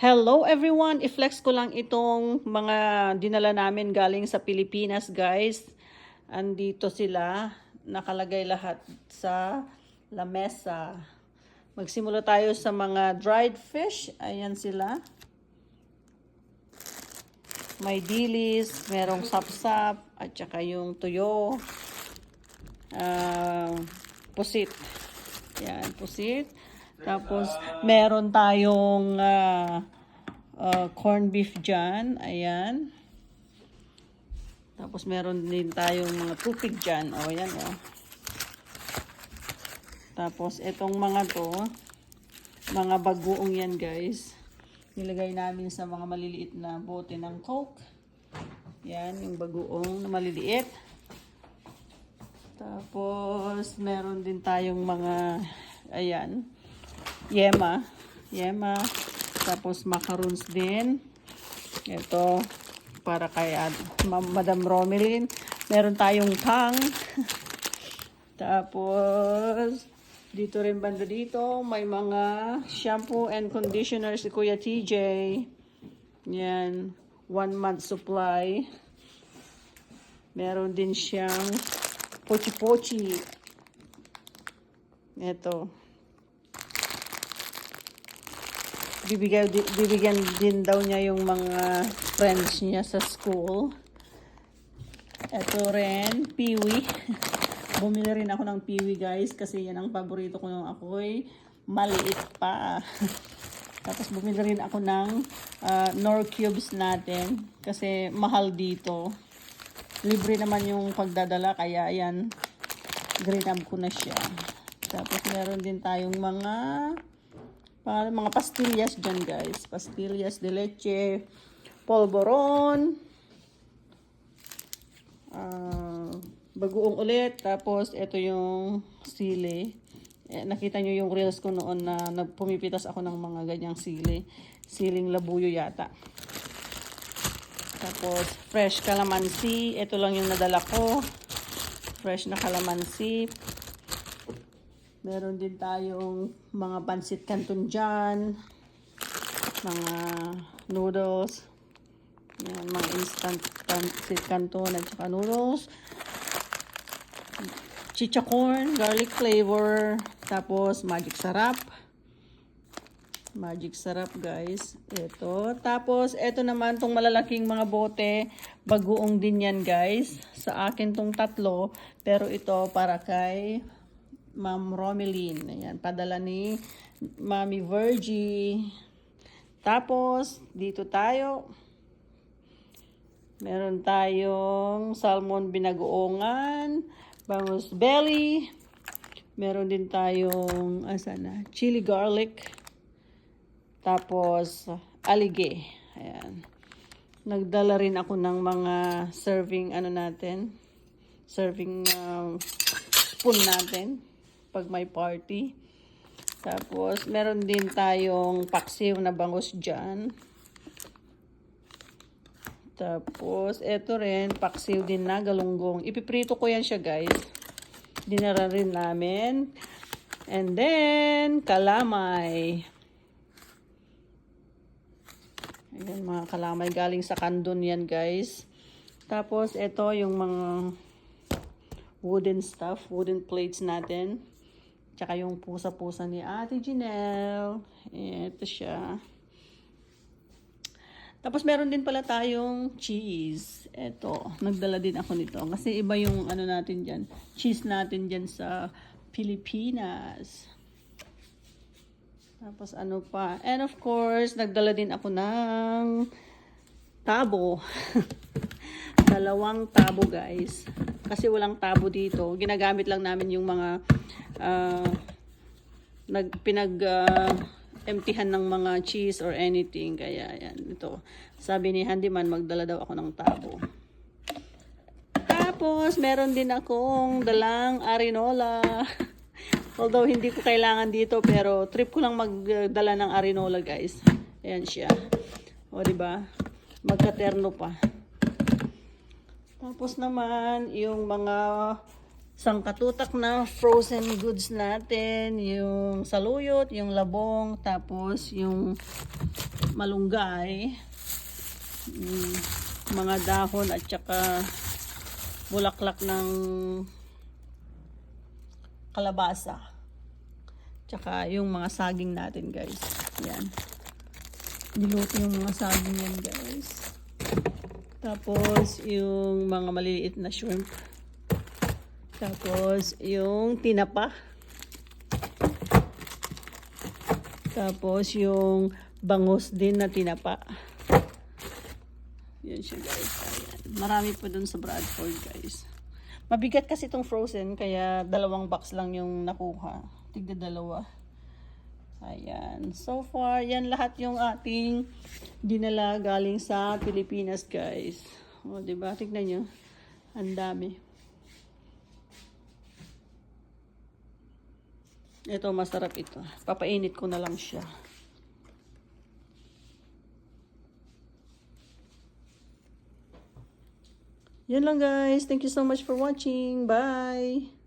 Hello everyone! I-flex ko lang itong mga dinala namin galing sa Pilipinas guys. Andito sila. Nakalagay lahat sa lamesa. Magsimula tayo sa mga dried fish. Ayan sila. May dilis, merong sapsap, at saka yung tuyo. Ah, pusit. Yan, pusit. Tapos, meron tayong ah, ah, corned beef dyan. Ayan. Tapos, meron din tayong mga tupig dyan. O, yan o. Tapos, itong mga to, mga bagoong yan, guys. Nilagay namin sa mga maliliit na bote ng Coke. Yan, yung bagoong maliliit. Tapos, meron din tayong mga, ayan, yema. Yema. Tapos, macaroons din. Ito, para kay Ad- Ma- Madam Romelin. Meron tayong tang. Tapos, dito rin banda dito, may mga shampoo and conditioner si Kuya TJ. Yan, one month supply. Meron din siyang pochi-pochi. Ito. Bibigyan, bibigyan din daw niya yung mga friends niya sa school. Ito rin, piwi. Bumili rin ako ng piwi guys kasi yan ang paborito ko nung ako'y maliit pa. Tapos bumili rin ako ng uh, Nor Cubes natin kasi mahal dito. Libre naman yung pagdadala kaya ayan, grab ko na siya. Tapos meron din tayong mga para mga pastillas dyan guys. Pastillas de leche, polvoron, ah, bagoong ulit. Tapos ito yung sili. Eh, nakita nyo yung reels ko noon na nagpumipitas ako ng mga ganyang sili. Siling labuyo yata. Tapos, fresh calamansi. Ito lang yung nadala ko. Fresh na calamansi. Meron din tayong mga pansit canton dyan. Mga noodles. Yan, mga instant pansit canton at saka noodles. Chicha corn, garlic flavor. Tapos, magic sarap. Magic sarap, guys. Ito. Tapos, ito naman, tong malalaking mga bote. Bagoong din yan, guys. Sa akin tong tatlo. Pero ito, para kay Ma'am Romeline. Ayan, padala ni Mami Virgie. Tapos, dito tayo. Meron tayong salmon binagoongan, bangus belly. Meron din tayong, asan na, chili garlic. Tapos, alige. Ayan. Nagdala rin ako ng mga serving, ano natin, serving um, spoon natin pag may party. Tapos, meron din tayong paksiw na bangus dyan. Tapos, eto rin, paksiw din na galunggong. Ipiprito ko yan siya, guys. Dinara rin namin. And then, kalamay. Ayan, mga kalamay. Galing sa kandon yan, guys. Tapos, ito yung mga wooden stuff, wooden plates natin. Tsaka yung pusa-pusa ni Ate Janelle. Ito siya. Tapos meron din pala tayong cheese. Ito, nagdala din ako nito. Kasi iba yung ano natin dyan. Cheese natin dyan sa Pilipinas. Tapos ano pa. And of course, nagdala din ako ng tabo. Dalawang tabo guys. Kasi walang tabo dito. Ginagamit lang namin yung mga uh, nag, pinag uh, emptyhan ng mga cheese or anything. Kaya yan, ito. Sabi ni Handyman, magdala daw ako ng tabo. Tapos, meron din akong dalang arinola. Although, hindi ko kailangan dito, pero trip ko lang magdala ng arinola, guys. Ayan siya. O, di ba? Magkaterno pa. Tapos naman, yung mga sangkatutak na frozen goods natin. Yung saluyot, yung labong, tapos yung malunggay. Mm, mga dahon at saka bulaklak ng kalabasa. Tsaka yung mga saging natin guys. Yan. Niluto yung mga saging yan guys. Tapos yung mga maliliit na shrimp. Tapos yung tinapa. Tapos yung bangus din na tinapa. Yan siya guys. Ayan. Marami po dun sa Bradford guys. Mabigat kasi itong frozen kaya dalawang box lang yung nakuha. Tigda dalawa. Ayan. So far, yan lahat yung ating dinala galing sa Pilipinas guys. O, di ba? Tignan nyo. Ang dami. Ito, masarap ito. Papainit ko na lang siya. Yan lang guys. Thank you so much for watching. Bye!